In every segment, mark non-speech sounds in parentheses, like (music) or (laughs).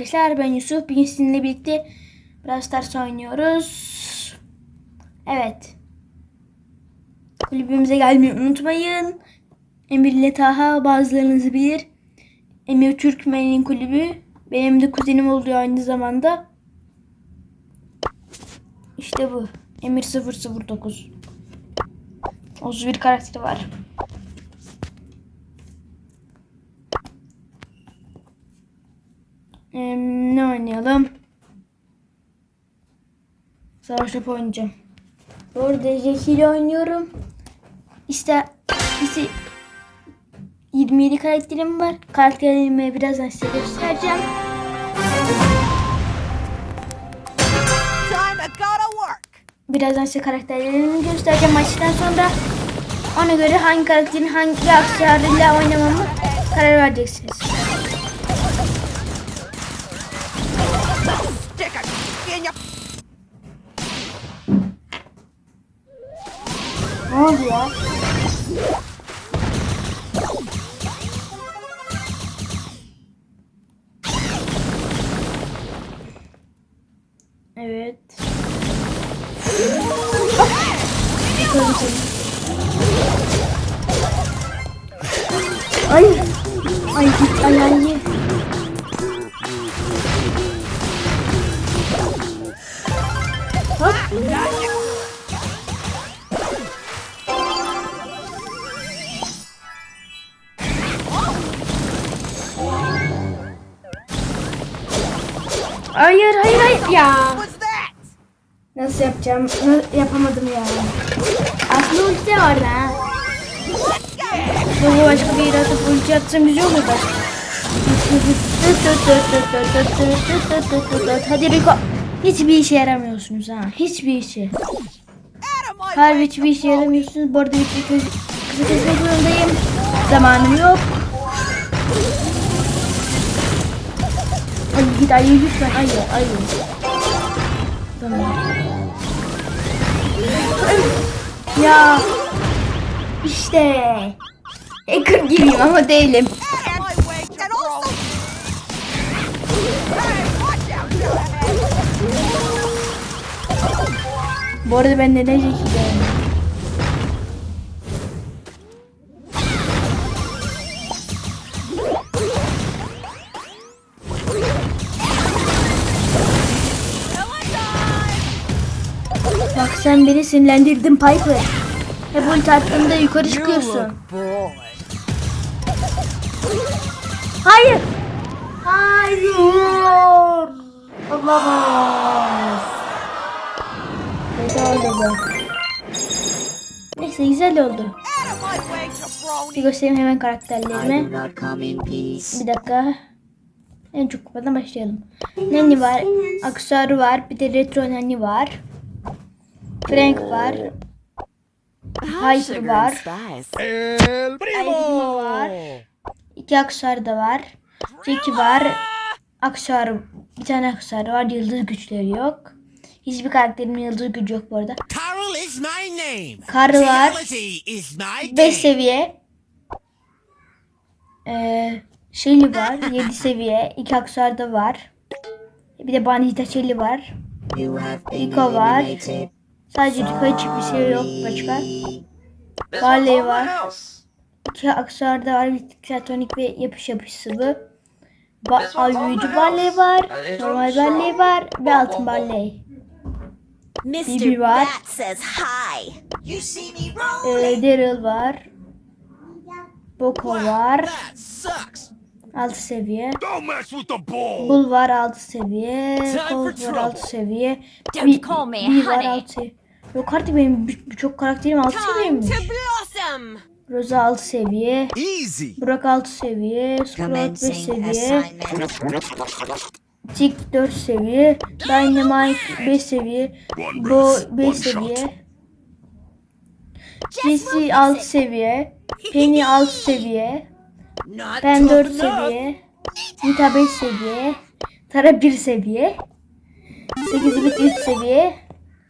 arkadaşlar ben Yusuf. Bugün sizinle birlikte Brawl Stars oynuyoruz. Evet. Kulübümüze gelmeyi unutmayın. Emir ile Taha bazılarınız bilir. Emir Türkmen'in kulübü. Benim de kuzenim oluyor aynı zamanda. İşte bu. Emir 009. 31 karakteri var. Ee, ne oynayalım? Savaş topu oynayacağım. Bu arada Jackie ile oynuyorum. İşte, işte 27 karakterim var. Karakterlerimi birazdan size göstereceğim. Time I gotta work. Birazdan size karakterlerimi göstereceğim maçtan sonra. Ona göre hangi karakterin hangi aksesuarıyla oynamamı karar vereceksiniz. Stick a in your Ne oldu ya? Evet. Bakalım seni. Ay. Ay git ay ay. Hayır hayır hayır ya. Nasıl yapacağım? Na- yapamadım ya. Aslında ulti vardı ha. Bu başka bir yere atıp ulti atsam güzel olur da. Hadi Rico. Hiçbir işe yaramıyorsunuz ha. Hiçbir işe. Harbi hiçbir işe yaramıyorsunuz. Bu arada bir kız, kızı kesmek zorundayım. Zamanım yok. Ay git ayı lütfen ayı ayı. Tamam. Ya işte. Hacker gibiyim ama değilim. Bu arada ben neden Jack'i beğendim? Bak sen beni sinirlendirdin Piper. Hep ulti attığında yukarı çıkıyorsun. Hayır. Hayır. Olamaz. Kötü oldu bu. Neyse güzel oldu. Bir göstereyim hemen karakterlerimi. Bir dakika. En çok kupadan başlayalım. Nani var. Aksesuarı var. Bir de retro Nani var. Frank var. Hyper var. Primo var. İki aksesuar da var. Jackie var. Aksesuar bir tane aksesuar var. Yıldız güçleri yok. Hiçbir karakterimin yıldız gücü yok bu arada. Carol is my name. Kar var. Reality is my 5 game. seviye. Ee, Shelly var. (laughs) 7 seviye. 2 aksesuar da var. Bir de Bandita Shelly var. Rico var. Sadece Rico hiçbir şey yok başka. Barley var. İki aksesuar da var. Bir kratonik ve yapış yapış sıvı. Ba Ay, büyücü barley var. Normal barley var. Ve altın barley. Bibi Mr. var. Bat says hi. Ee, Daryl var. Boko var. 6 seviye. Don't mess with the ball. Bul var 6 seviye. Colt var 6 trouble. seviye. Don't Bi- call me Bi var. 6 seviye. Yok artık benim bir- birçok karakterim 6 seviyeymiş. Rosa 6 seviye. Easy. Burak 6 seviye. Sprout 5 Commencing seviye. Tick 4 seviye. Dynamite 5 seviye. Bo 5 seviye. Jesse 6 seviye. Penny 6 seviye. Ben 4 seviye. Nita 5 seviye. Tara 1 seviye. 8 bit 3 seviye.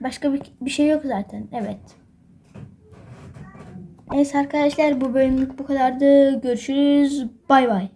Başka bir, bir şey yok zaten. Evet. Neyse arkadaşlar bu bölümlük bu kadardı. Görüşürüz. Bay bay.